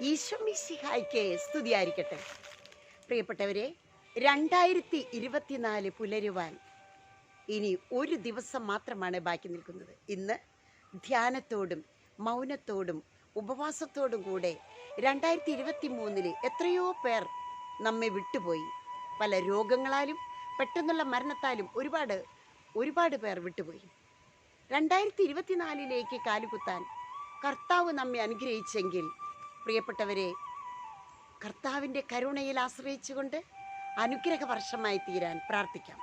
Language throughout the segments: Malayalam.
ഈശ്വമിശിഹായ്ക്ക് സ്തുതിയായിരിക്കട്ടെ. പ്രിയപ്പെട്ടവരെ രണ്ടായിരത്തി ഇരുപത്തിനാല് പുലരുവാൻ ഇനി ഒരു ദിവസം മാത്രമാണ് ബാക്കി നിൽക്കുന്നത്. ഇന്ന് ധ്യാനത്തോടും മൗനത്തോടും ഉപവാസത്തോടും കൂടെ രണ്ടായിരത്തി ഇരുപത്തി മൂന്നിൽ എത്രയോ പേർ നമ്മെ വിട്ടുപോയി. പല രോഗങ്ങളാലും പെട്ടെന്നുള്ള മരണത്താലും ഒരുപാട് ഒരുപാട് പേർ വിട്ടുപോയി. രണ്ടായിരത്തി ഇരുപത്തിനാലിലേക്ക് കാലുകുത്താൻ കർത്താവ് നമ്മെ അനുഗ്രഹിച്ചെങ്കിൽ പ്രിയപ്പെട്ടവരെ കർത്താവിന്റെ കരുണയിൽ ആശ്രയിച്ചുകൊണ്ട് അനുഗ്രഹ വർഷമായി തീരാൻ പ്രാർത്ഥിക്കാം.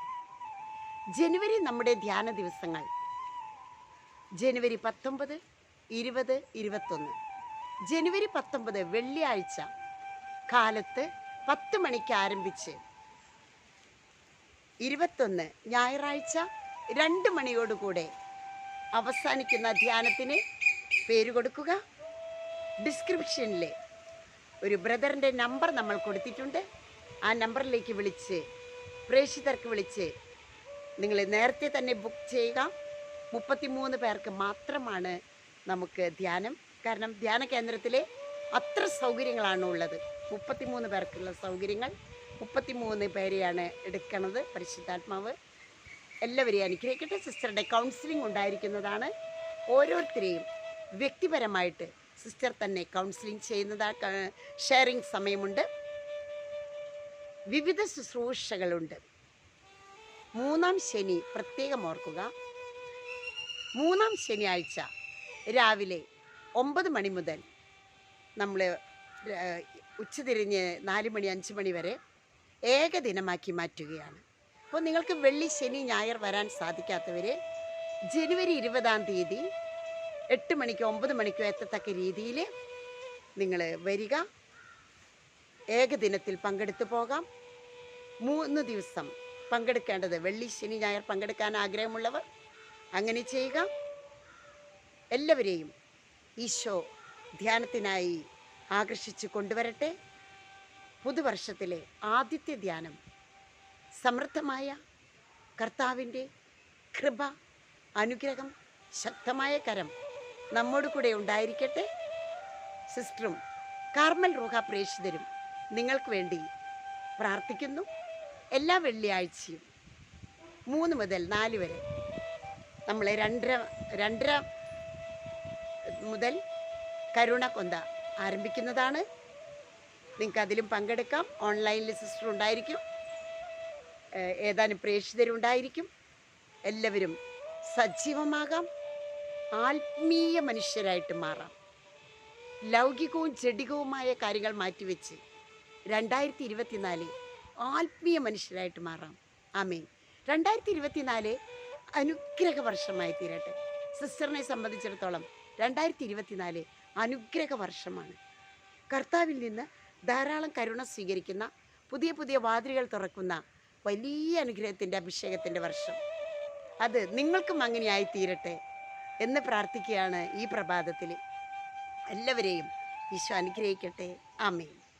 ജനുവരി നമ്മുടെ ധ്യാന ദിവസങ്ങൾ. ജനുവരി പത്തൊമ്പത് ഇരുപത് ഇരുപത്തൊന്ന്. ജനുവരി പത്തൊമ്പത് വെള്ളിയാഴ്ച കാലത്ത് പത്ത് മണിക്ക് ആരംഭിച്ച് ഇരുപത്തൊന്ന് ഞായറാഴ്ച രണ്ട് മണിയോടുകൂടെ അവസാനിക്കുന്ന ധ്യാനത്തിന് പേര് കൊടുക്കുക. ഡിസ്ക്രിപ്ഷനിൽ ഒരു ബ്രദറിന്റെ നമ്പർ നമ്മൾ കൊടുത്തിട്ടുണ്ട്. ആ നമ്പറിലേക്ക് വിളിച്ച് പ്രേക്ഷിതർക്ക് വിളിച്ച് നിങ്ങൾ നേരത്തെ തന്നെ ബുക്ക് ചെയ്യുക. മുപ്പത്തിമൂന്ന് പേർക്ക് മാത്രമാണ് നമുക്ക് ധ്യാനം. കാരണം ധ്യാന കേന്ദ്രത്തിലെ അത്ര സൗകര്യങ്ങളാണ് ഉള്ളത്. മുപ്പത്തിമൂന്ന് പേർക്കുള്ള സൗകര്യങ്ങൾ മുപ്പത്തിമൂന്ന് പേരെയാണ് എടുക്കുന്നത് പരിശുദ്ധാത്മാവ്. എല്ലാവരെയും അനുഗ്രഹിക്കട്ടെ. സിസ്റ്ററുടെ കൗൺസിലിംഗ് ഉണ്ടായിരിക്കുന്നതാണ്. ഓരോരുത്തരെയും വ്യക്തിപരമായിട്ട് സിസ്റ്റർ തന്നെ കൗൺസിലിംഗ് ചെയ്യുന്നത് ഷെയറിംഗ് സമയമുണ്ട്. വിവിധ ശുശ്രൂഷകളുണ്ട്. മൂന്നാം ശനി പ്രത്യേകം ഓർക്കുക. മൂന്നാം ശനിയാഴ്ച രാവിലെ ഒമ്പത് മണി മുതൽ നമ്മൾ ഉച്ചതിരിഞ്ഞ് നാല് മണി അഞ്ച് മണി വരെ ഏകദിനമാക്കി മാറ്റുകയാണ്. അപ്പോൾ നിങ്ങൾക്ക് വെള്ളി ശനി ഞായർ വരാൻ സാധിക്കാത്തവരെ ജനുവരി ഇരുപതാം തീയതി എട്ട് മണിക്കോ ഒമ്പത് മണിക്കോ എത്തത്തക്ക രീതിയിൽ നിങ്ങൾ വരിക. ഏകദിനത്തിൽ പങ്കെടുത്തു പോകാം. മൂന്ന് ദിവസം പങ്കെടുക്കേണ്ടത് വെള്ളി ശനി ഞായർ പങ്കെടുക്കാൻ ആഗ്രഹമുള്ളവർ അങ്ങനെ ചെയ്യുക. എല്ലാവരെയും ഈശോ ധ്യാനത്തിനായി ആകർഷിച്ച് കൊണ്ടുവരട്ടെ. പുതുവർഷത്തിലെ ആദ്യത്തെ ധ്യാനം സമൃദ്ധമായ കർത്താവിന്റെ കൃപ അനുഗ്രഹം ശക്തമായ കരം നമ്മോട് കൂടെ ഉണ്ടായിരിക്കട്ടെ സിസ്റ്ററും കാർമൽ റൂഹ പ്രേക്ഷിതരും നിങ്ങൾക്ക് വേണ്ടി പ്രാർത്ഥിക്കുന്നു. എല്ലാ വെള്ളിയാഴ്ചയും മൂന്ന് മുതൽ നാല് വരെ നമ്മളെ രണ്ടര രണ്ടര മുതൽ കരുണ കൊന്ത ആരംഭിക്കുന്നതാണ്. നിങ്ങൾക്ക് അതിലും പങ്കെടുക്കാം. ഓൺലൈനിൽ സിസ്റ്റർ ഉണ്ടായിരിക്കും. ഏതാനും പ്രേക്ഷിതരുണ്ടായിരിക്കും. എല്ലാവരും സജീവമാകാം. ആത്മീയ മനുഷ്യരായിട്ട് മാറാം. ലൗകികവും ജഡികവുമായ കാര്യങ്ങൾ മാറ്റിവെച്ച് രണ്ടായിരത്തി ഇരുപത്തിനാല് ആത്മീയ മനുഷ്യരായിട്ട് മാറാം. ആമേൻ. രണ്ടായിരത്തി ഇരുപത്തിനാല് അനുഗ്രഹ വർഷമായി തീരട്ടെ. സിസ്റ്ററിനെ സംബന്ധിച്ചിടത്തോളം രണ്ടായിരത്തി ഇരുപത്തിനാല് അനുഗ്രഹ വർഷമാണ് കർത്താവിൽ നിന്ന് ധാരാളം കരുണ സ്വീകരിക്കുന്ന പുതിയ പുതിയ വാതിലുകൾ തുറക്കുന്ന വലിയ അനുഗ്രഹത്തിന്റെ അഭിഷേകത്തിന്റെ വർഷം. അത് നിങ്ങൾക്കും അങ്ങനെയായി തീരട്ടെ. എന്ന് പ്രാർത്ഥിക്കുകയാണ് ഈ പ്രഭാതത്തിൽ. എല്ലാവരെയും ഈശോ അനുഗ്രഹിക്കട്ടെ. ആമേൻ.